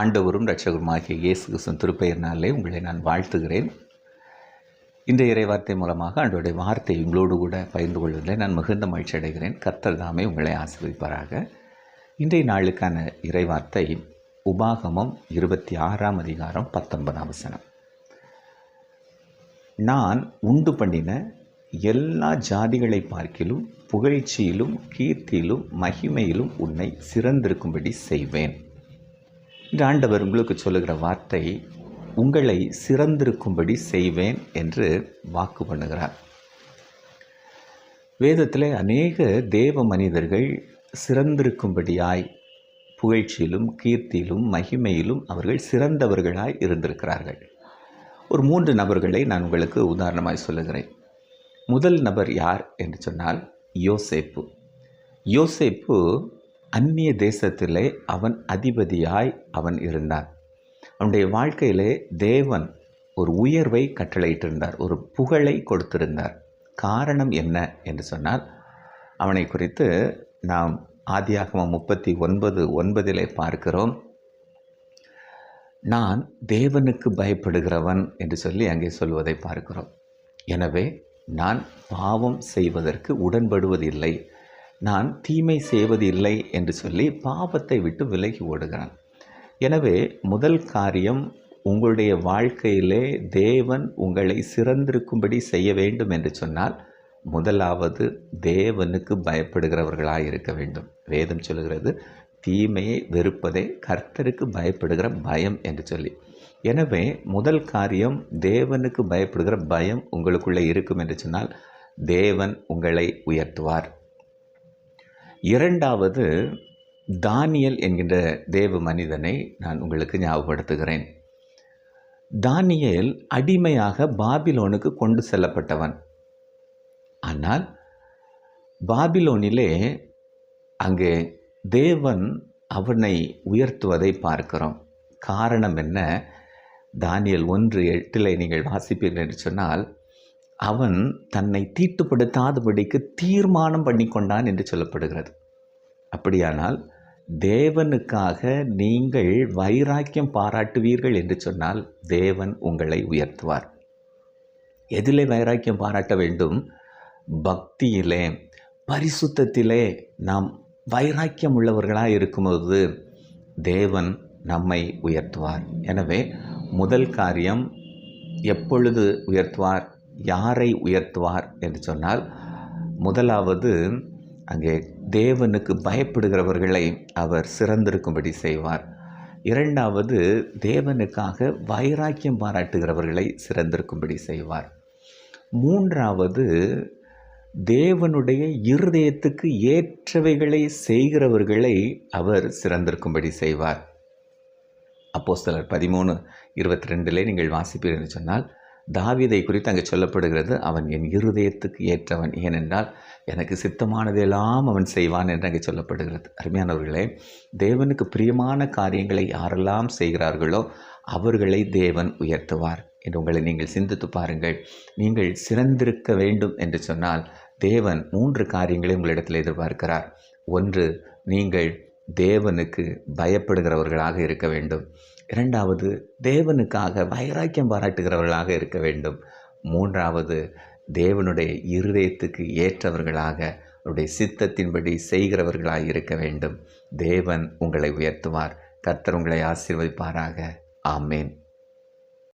ஆண்டவரும் ரட்சகருமாகிய இயேசு கிறிஸ்துவின் திருப்பெயர்னாலே உங்களை நான் வாழ்த்துகிறேன். இன்றைய இறைவார்த்தை மூலமாக ஆண்டோடைய வார்த்தை உங்களோடு கூட பகிர்ந்து கொள்வதில் நான் மிகுந்த மகிழ்ச்சி அடைகிறேன். கர்த்தர் தாமே உங்களை ஆசீர்வதிப்பாராக. இன்றைய நாளுக்கான இறைவார்த்தை உபாகமம் இருபத்தி ஆறாம் அதிகாரம் பத்தொன்பதாம் வசனம். நான் உண்டு பண்ணின எல்லா ஜாதிகளை பார்க்கிலும் புகழ்ச்சியிலும் கீர்த்தியிலும் மகிமையிலும் உன்னை சிறந்திருக்கும்படி செய்வேன். இந்த ஆண்டவர் உங்களுக்கு சொல்லுகிற வார்த்தை உங்களை சிறந்திருக்கும்படி செய்வேன் என்று வாக்கு பண்ணுகிறார். வேதத்தில் அநேக தேவ மனிதர்கள் சிறந்திருக்கும்படியாய் புகழ்ச்சியிலும் கீர்த்தியிலும் மகிமையிலும் அவர்கள் சிறந்தவர்களாய் இருந்திருக்கிறார்கள். ஒரு மூன்று நபர்களை நான் உங்களுக்கு உதாரணமாய் சொல்லுகிறேன். முதல் நபர் யார் என்று சொன்னால் யோசேப்பு. யோசேப்பு அந்நிய தேசத்திலே அவன் அதிபதியாய் அவன் இருந்தான். அவனுடைய வாழ்க்கையிலே தேவன் ஒரு உயர்வை கட்டளையிட்டிருந்தார் ஒரு புகழை கொடுத்திருந்தார். காரணம் என்ன என்று சொன்னால் அவனை குறித்து நாம் ஆதியாகமம் முப்பத்தி ஒன்பது ஒன்பதிலே பார்க்கிறோம். நான் தேவனுக்கு பயப்படுகிறவன் என்று சொல்லி அங்கே சொல்வதை பார்க்கிறோம். எனவே நான் பாவம் செய்வதற்கு உடன்படுவதில்லை. நான் தீமை செய்வதில்லை என்று சொல்லி பாவத்தை விட்டு விலகி ஓடுகிறான். எனவே முதல் காரியம் உங்களுடைய வாழ்க்கையிலே தேவன் உங்களை சிறந்திருக்கும்படி செய்ய வேண்டும் என்று சொன்னால் முதலாவது தேவனுக்கு பயப்படுகிறவர்களாக இருக்க வேண்டும். வேதம் சொல்கிறது தீமையை வெறுப்பதே கர்த்தருக்கு பயப்படுகிற பயம் என்று சொல்லி. எனவே முதல் காரியம் தேவனுக்கு பயப்படுகிற பயம் உங்களுக்குள்ளே இருக்கும் என்று சொன்னால் தேவன் உங்களை உயர்த்துவார். இரண்டாவது தானியல் என்கின்ற தேவ மனிதனை நான் உங்களுக்கு ஞாபகப்படுத்துகிறேன். தானியல் அடிமையாக பாபிலோனுக்கு கொண்டு செல்லப்பட்டவன். ஆனால் பாபிலோனிலே அங்கே தேவன் அவனை உயர்த்துவதை பார்க்கிறோம். காரணம் என்ன? தானியல் ஒன்று எட்டில் நீங்கள் வாசிப்பீர்கள் என்று சொன்னால் அவன் தன்னை தீட்டுப்படுத்தாதபடிக்கு தீர்மானம் பண்ணி கொண்டான் என்று சொல்லப்படுகிறது. அப்படியானால் தேவனுக்காக நீங்கள் வைராக்கியம் பாராட்டுவீர்கள் என்று சொன்னால் தேவன் உங்களை உயர்த்துவார். எதிலே வைராக்கியம் பாராட்ட வேண்டும்? பக்தியிலே பரிசுத்தத்திலே நாம் வைராக்கியம் உள்ளவர்களாக இருக்கும்போது தேவன் நம்மை உயர்த்துவார். எனவே முதல் காரியம் எப்பொழுது உயர்த்துவார்? யாரை உயர்த்துவார் என்று சொன்னால் முதலாவது அங்கே தேவனுக்கு பயப்படுகிறவர்களை அவர் சிறந்திருக்கும்படி செய்வார். இரண்டாவது தேவனுக்காக வைராக்கியம் பாராட்டுகிறவர்களை சிறந்திருக்கும்படி செய்வார். மூன்றாவது தேவனுடைய இருதயத்துக்கு ஏற்றவைகளை செய்கிறவர்களை அவர் சிறந்திருக்கும்படி செய்வார். அப்போ சிலர் பதிமூணு இருபத்தி ரெண்டிலே நீங்கள் வாசிப்பீர்கள் என்று சொன்னால் தாவிதை குறித்து அங்கே சொல்லப்படுகிறது அவன் என் இருதயத்துக்கு ஏற்றவன் ஏனென்றால் எனக்கு சித்தமானதெல்லாம் அவன் செய்வான் என்று அங்கே சொல்லப்படுகிறது. அருமையானவர்களே தேவனுக்கு பிரியமான காரியங்களை யாரெல்லாம் செய்கிறார்களோ அவர்களை தேவன் உயர்த்துவார் என்று உங்களை நீங்கள் சிந்தித்து பாருங்கள். நீங்கள் சிறந்திருக்க வேண்டும் என்று சொன்னால் தேவன் மூன்று காரியங்களை உங்களிடத்தில் எதிர்பார்க்கிறார். ஒன்று நீங்கள் தேவனுக்கு பயப்படுகிறவர்களாக இருக்க வேண்டும். இரண்டாவது தேவனுக்காக வைராக்கியம் பாராட்டுகிறவர்களாக இருக்க வேண்டும். மூன்றாவது தேவனுடைய இருதயத்துக்கு ஏற்றவர்களாக அவருடைய சித்தத்தின்படி செய்கிறவர்களாக இருக்க வேண்டும். தேவன் உங்களை உயர்த்துவார். கர்த்தர் உங்களை ஆசீர்வதிப்பாராக. ஆமேன்.